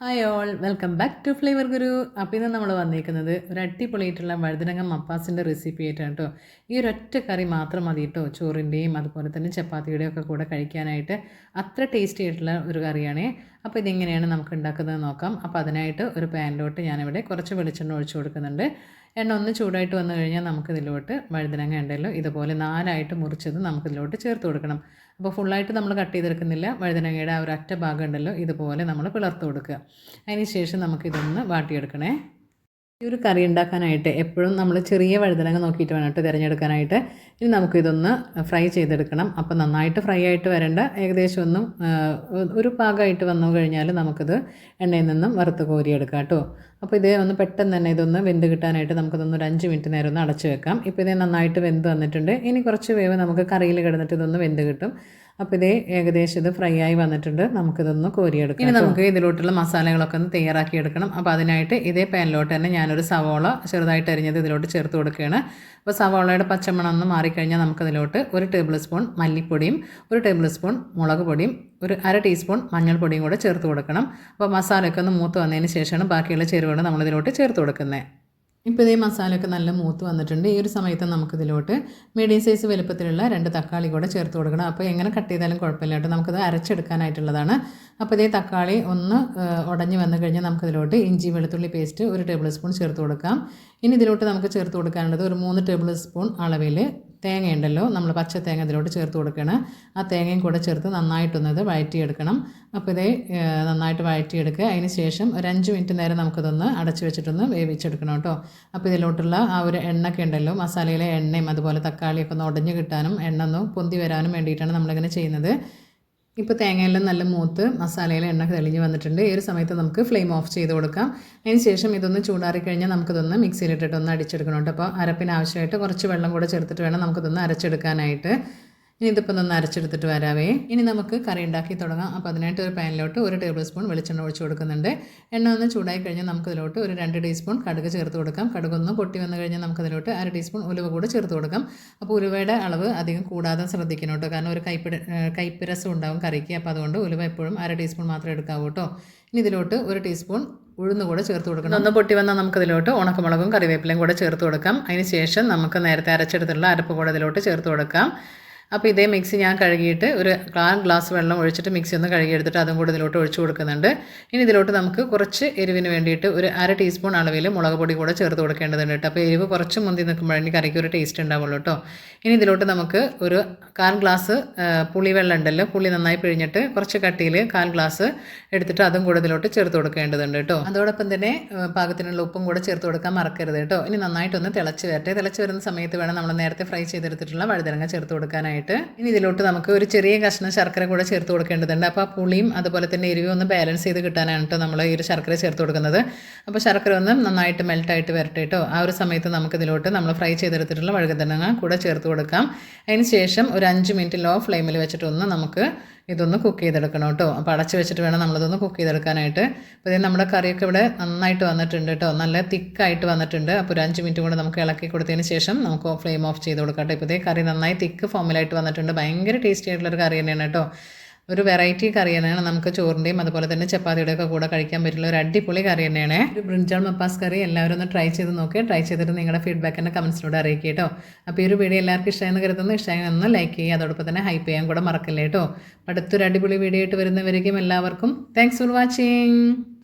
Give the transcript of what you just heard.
Hi all welcome back to flavour Guru അപ്പോൾ ഇന്ന് നമ്മൾ വന്നിരിക്കുന്നത് ഒരു അടിപൊളിയായിട്ടുള്ള വഴുതനങ്ങ മപ്പാസിന്റെ റെസിപ്പി ആയിട്ടാണ് കേട്ടോ ഈ ഒരൊറ്റ കറി മാത്രം മതി കേട്ടോ ചോറിന്റെയും അതുപോലെ തന്നെ ചപ്പാത്തിയുടെയും ഒക്കെ കൂടെ കഴിക്കാനായിട്ട് അത്ര ടേസ്റ്റി ആയിട്ടുള്ള ഒരു കറിയാണ്. അപ്പോൾ ഇതെങ്ങനെയാണ് നമുക്ക് ഉണ്ടാക്കുന്നത് നോക്കാം. അപ്പോൾ അതിനായിട്ട് ഒരു പാനിലോട്ട് ഞാനിവിടെ കുറച്ച് വെളിച്ചെണ്ണ ഒഴിച്ചു കൊടുക്കുന്നുണ്ട്. എണ്ണ ഒന്ന് ചൂടായിട്ട് വന്നു കഴിഞ്ഞാൽ നമുക്കിതിലോട്ട് വഴുതനങ്ങ ഉണ്ടല്ലോ. ഇതുപോലെ നാലായിട്ട് മുറിച്ചത് നമുക്കിതിലോട്ട് ചേർത്ത് കൊടുക്കണം. അപ്പോൾ ഫുള്ളായിട്ട് നമ്മൾ കട്ട് ചെയ്തെടുക്കുന്നില്ല. വഴുതനങ്ങയുടെ ആ ഒരു അറ്റ ഭാഗം ഉണ്ടല്ലോ. ഇതുപോലെ നമ്മൾ പിളർത്ത് കൊടുക്കുക. അതിന് ശേഷം നമുക്കിതൊന്ന് വാട്ടിയെടുക്കണേ. ഈ ഒരു കറി ഉണ്ടാക്കാനായിട്ട് എപ്പോഴും നമ്മൾ ചെറിയ വഴുതനങ്ങ നോക്കിയിട്ട് വേണം കേട്ടോ തിരഞ്ഞെടുക്കാനായിട്ട്. ഇനി നമുക്കിതൊന്ന് ഫ്രൈ ചെയ്തെടുക്കണം. അപ്പോൾ നന്നായിട്ട് ഫ്രൈ ആയിട്ട് വരേണ്ട ഏകദേശം ഒന്നും ഒരു പാകമായിട്ട് വന്നു കഴിഞ്ഞാൽ നമുക്കിത് എണ്ണയിൽ നിന്നും വറുത്ത് കോരിയെടുക്കാം കേട്ടോ. അപ്പോൾ ഇതേ ഒന്ന് പെട്ടെന്ന് തന്നെ ഇതൊന്ന് വെന്ത് കിട്ടാനായിട്ട് നമുക്കിതൊന്ന് ഒരു അഞ്ച് മിനിറ്റ് നേരം ഒന്ന് അടച്ച് വെക്കാം. ഇപ്പോൾ ഇതേ നന്നായിട്ട് വെന്ത് വന്നിട്ടുണ്ട്. ഇനി കുറച്ച് വേവ് നമുക്ക് കറിയിൽ കിടന്നിട്ട് ഇതൊന്ന് വെന്ത് കിട്ടും. അപ്പോൾ ഇതേ ഏകദേശം ഇത് ഫ്രൈ ആയി വന്നിട്ടുണ്ട്. നമുക്കിതൊന്ന് കോരിയെടുക്കാം ഇനി നമുക്ക് ഇതിലോട്ടുള്ള മസാലകളൊക്കെ ഒന്ന് തയ്യാറാക്കി എടുക്കണം. അപ്പോൾ അതിനായിട്ട് ഇതേ പാനിലോട്ട് തന്നെ ഞാനൊരു സവോള ചെറുതായിട്ട് അരിഞ്ഞത് ഇതിലോട്ട് ചേർത്ത് കൊടുക്കുകയാണ്. അപ്പോൾ സവോളയുടെ പച്ചമണം ഒന്ന് മാറിക്കഴിഞ്ഞാൽ നമുക്കതിലോട്ട് ഒരു ടേബിൾ സ്പൂൺ മല്ലിപ്പൊടിയും ഒരു ടേബിൾ സ്പൂൺ മുളക് പൊടിയും ഒരു അര ടീസ്പൂൺ മഞ്ഞൾപ്പൊടിയും കൂടെ ചേർത്ത് കൊടുക്കണം. അപ്പോൾ മസാലയൊക്കെ ഒന്ന് മൂത്ത് വന്നതിന് ശേഷമാണ് ബാക്കിയുള്ള ചേരുവകൾ നമ്മളിതിലോട്ട് ചേർത്ത് കൊടുക്കുന്നത്. ഇപ്പോൾ ഇതേ മസാലയൊക്കെ നല്ല മൂത്ത് വന്നിട്ടുണ്ട്. ഈ ഒരു സമയത്ത് നമുക്കിതിലോട്ട് മീഡിയം സൈസ് വലുപ്പത്തിലുള്ള രണ്ട് തക്കാളി കൂടെ ചേർത്ത് കൊടുക്കണം. അപ്പോൾ എങ്ങനെ കട്ട് ചെയ്താലും കുഴപ്പമില്ല കേട്ടോ. നമുക്കത് അരച്ചെടുക്കാനായിട്ടുള്ളതാണ്. അപ്പോൾ ഇതേ തക്കാളി ഒന്ന് ഉടഞ്ഞ് വന്നു കഴിഞ്ഞാൽ നമുക്കിതിലോട്ട് ഇഞ്ചി വെളുത്തുള്ളി പേസ്റ്റ് ഒരു ടേബിൾ സ്പൂൺ ചേർത്ത് കൊടുക്കാം. ഇനി ഇതിലോട്ട് നമുക്ക് ചേർത്ത് കൊടുക്കാനുള്ളത് ഒരു മൂന്ന് ടേബിൾ സ്പൂൺ അളവിൽ തേങ്ങയുണ്ടല്ലോ നമ്മൾ പച്ച തേങ്ങ ഇതിലോട്ട് ചേർത്ത് കൊടുക്കണം. ആ തേങ്ങയും കൂടെ ചേർത്ത് നന്നായിട്ടൊന്നത് വഴറ്റിയെടുക്കണം. അപ്പോൾ ഇതേ നന്നായിട്ട് വഴറ്റിയെടുക്കുക. അതിന് ശേഷം ഒരു അഞ്ച് മിനിറ്റ് നേരം നമുക്കിതൊന്ന് അടച്ചു വെച്ചിട്ടൊന്ന് വേവിച്ചെടുക്കണം കേട്ടോ. അപ്പോൾ ഇതിലോട്ടുള്ള ആ ഒരു എണ്ണൊക്കെ ഉണ്ടല്ലോ മസാലയിലെ എണ്ണയും അതുപോലെ തക്കാളിയൊക്കെ ഒന്ന് ഉടഞ്ഞു കിട്ടാനും എണ്ണ ഒന്ന് പൊന്തി വരാനും വേണ്ടിയിട്ടാണ് നമ്മളിങ്ങനെ ചെയ്യുന്നത്. ഇപ്പോൾ തേങ്ങയെല്ലാം നല്ല മൂത്ത് മസാലയിൽ എണ്ണ തെളിഞ്ഞ് വന്നിട്ടുണ്ട്. ഈ ഒരു സമയത്ത് നമുക്ക് ഫ്ലെയിം ഓഫ് ചെയ്ത് കൊടുക്കാം. അതിന് ശേഷം ഇതൊന്ന് ചൂടാറി കഴിഞ്ഞാൽ നമുക്കിതൊന്ന് മിക്സിയിലിട്ടിട്ട് ഒന്ന് അടിച്ചെടുക്കണം കേട്ടോ. അപ്പോൾ അരപ്പിന് ആവശ്യമായിട്ട് കുറച്ച് വെള്ളം കൂടെ ചേർത്തിട്ട് വേണം നമുക്കിതൊന്ന് അരച്ചെടുക്കാനായിട്ട്. ഇനി ഇതിപ്പോൾ അരച്ചെടുത്തിട്ട് വരാവേ. ഇനി നമുക്ക് കറി ഉണ്ടാക്കി തുടങ്ങാം. അപ്പോൾ അതിനായിട്ട് ഒരു പാനിലോട്ട് ഒരു ടേബിൾ സ്പൂൺ വെളിച്ചെണ്ണ ഒഴിച്ച് കൊടുക്കുന്നുണ്ട്. എണ്ണ ഒന്ന് ചൂടായി കഴിഞ്ഞാൽ നമുക്കതിലോട്ട് ഒരു രണ്ട് ടീസ്പൂൺ കടുക് ചേർത്ത് കൊടുക്കാം. കടുകൊന്ന് പൊട്ടി വന്നു കഴിഞ്ഞാൽ നമുക്കതിലോട്ട് അര ടീസ്പൂൺ ഉലുവ കൂടെ ചേർത്ത് കൊടുക്കാം. അപ്പോൾ ഉലുവയുടെ അളവ് അധികം കൂടാതെ ശ്രദ്ധിക്കണം കേട്ടോ. കാരണം ഒരു കൈപ്പിട കൈപ്പിരസം ഉണ്ടാവും കറിക്ക്. അപ്പോൾ അതുകൊണ്ട് ഉലുവ എപ്പോഴും അര ടീസ്പൂൺ മാത്രമേ എടുക്കാവൂ കേട്ടോ. ഇനി ഇതിലോട്ട് ഒരു ടീസ്പൂൺ ഉഴുന്ന് കൂടെ ചേർത്ത് കൊടുക്കണം. ഒന്ന് പൊട്ടി വന്നാൽ നമുക്കതിലോട്ട് ഉണക്കമുളകും കറിവേപ്പിലയും കൂടെ ചേർത്ത് കൊടുക്കാം. അതിന് ശേഷം നമുക്ക് നേരത്തെ അരച്ചെടുത്തുള്ള അരപ്പ് കൂടെ ഇതിലോട്ട് ചേർത്ത് കൊടുക്കാം. അപ്പോൾ ഇതേ മിക്സി ഞാൻ കഴുകിയിട്ട് ഒരു കാൽ ഗ്ലാസ് വെള്ളം ഒഴിച്ചിട്ട് മിക്സി ഒന്ന് കഴുകിയെടുത്തിട്ട് അതും കൂടെ ഇതിലോട്ട് ഒഴിച്ചു കൊടുക്കുന്നുണ്ട്. ഇനി ഇതിലോട്ട് നമുക്ക് കുറച്ച് എരിവിന് വേണ്ടിയിട്ട് ഒരു അര ടീസ്പൂൺ അളവിൽ മുളക് പൊടി കൂടെ ചേർത്ത് കൊടുക്കേണ്ടതുണ്ട് കേട്ടോ. അപ്പോൾ എരിവ് കുറച്ച് മുന്തി നിൽക്കുമ്പോഴേ കറിക്ക് ഒരു ടേസ്റ്റ് ഉണ്ടാവുള്ളൂ കേട്ടോ. ഇനി ഇതിലോട്ട് നമുക്ക് ഒരു കാൽ ഗ്ലാസ് പുളിവെള്ളം ഉണ്ടല്ലോ. പുളി നന്നായി പിഴിഞ്ഞിട്ട് കുറച്ച് കട്ടിയിൽ കാൽ ഗ്ലാസ് എടുത്തിട്ട് അതും കൂടെ ഇതിലോട്ട് ചേർത്ത് കൊടുക്കേണ്ടതുണ്ട് കേട്ടോ. അതോടൊപ്പം തന്നെ പാകത്തിനുള്ള ഉപ്പും കൂടെ ചേർത്ത് കൊടുക്കാൻ മറക്കരുത് കേട്ടോ. ഇനി നന്നായിട്ടൊന്ന് തിളച്ച് വരട്ടെ. തിളച്ച് വരുന്ന സമയത്ത് വേണം നമ്മൾ നേരത്തെ ഫ്രൈ ചെയ്തെടുത്തിട്ടുള്ള വഴുതനങ്ങ ചേർത്ത് കൊടുക്കാനായിട്ട്. ആയിട്ട് ഇനി ഇതിലോട്ട് നമുക്ക് ഒരു ചെറിയ കഷ്ണം ശർക്കര കൂടെ ചേർത്ത് കൊടുക്കേണ്ടതുണ്ട്. അപ്പോൾ ആ പുളിയും അതുപോലെ തന്നെ എരിവും ഒന്ന് ബാലൻസ് ചെയ്ത് കിട്ടാനാണ് കേട്ടോ നമ്മൾ ഈ ഒരു ശർക്കര ചേർത്ത് കൊടുക്കുന്നത്. അപ്പോൾ ശർക്കര ഒന്ന് നന്നായിട്ട് മെൽട്ടായിട്ട് വരട്ടെ കേട്ടോ ആ ഒരു സമയത്ത് നമുക്ക് ഇതിലോട്ട് നമ്മൾ ഫ്രൈ ചെയ്തെടുത്തിട്ടുള്ള വഴുകുതനങ്ങ കൂടെ ചേർത്ത് കൊടുക്കാം. അതിന് ശേഷം ഒരു അഞ്ച് മിനിറ്റ് ലോ ഫ്ലെയിമിൽ വെച്ചിട്ടൊന്ന് നമുക്ക് ഇതൊന്ന് കുക്ക് ചെയ്തെടുക്കണം കേട്ടോ അപ്പോൾ അടച്ച് വെച്ചിട്ട് വേണം നമ്മളിതൊന്ന് കുക്ക് ചെയ്തെടുക്കാനായിട്ട്. അപ്പോൾ ഇത് നമ്മുടെ കറിയൊക്കെ ഇവിടെ നന്നായിട്ട് വന്നിട്ടുണ്ട് കേട്ടോ നല്ല തിക്കായിട്ട് വന്നിട്ടുണ്ട്. അപ്പോൾ ഒരു അഞ്ച് മിനിറ്റ് കൂടെ നമുക്ക് ഇളക്കി കൊടുത്തതിന് ശേഷം നമുക്ക് ഫ്ലെയിം ഓഫ് ചെയ്ത് കൊടുക്കാം കേട്ടോ ഇപ്പോൾ ഇതേ കറി നന്നായി തിക്ക് ഫോമിലായിട്ട് വന്നിട്ടുണ്ട്. ഭയങ്കര ടേസ്റ്റി ആയിട്ടുള്ളൊരു കറി തന്നെയാണ് കേട്ടോ. ഒരു വെറൈറ്റി കറി തന്നെയാണ്. നമുക്ക് ചോറിന്റെയും അതുപോലെ തന്നെ ചപ്പാത്തിയുടെ ഒക്കെ കൂടെ കഴിക്കാൻ പറ്റുന്ന ഒരു അടിപൊളി കറി തന്നെയാണ്. ഒരു ബ്രിഞ്ചാൾ മപ്പാസ് കറി. എല്ലാവരും ഒന്ന് ട്രൈ ചെയ്ത് നോക്കുക ട്രൈ ചെയ്തിട്ട് നിങ്ങളുടെ ഫീഡ്ബാക്ക് എന്നെ കമൻസിലൂടെ അറിയിക്കുക കേട്ടോ. അപ്പോൾ ഈ ഒരു വീഡിയോ എല്ലാവർക്കും ഇഷ്ടമായെന്ന് കരുതുന്നു. ഇഷ്ടമായി ഒന്ന് ലൈക്ക് ചെയ്യുക. അതോടൊപ്പം തന്നെ ഹൈപ്പ് ചെയ്യാൻ കൂടെ മറക്കല്ലേ കേട്ടോ. അടുത്തൊരു അടിപൊളി വീഡിയോ ആയിട്ട് വരുന്നവരേക്കും എല്ലാവർക്കും താങ്ക്സ് ഫോർ വാച്ചിങ്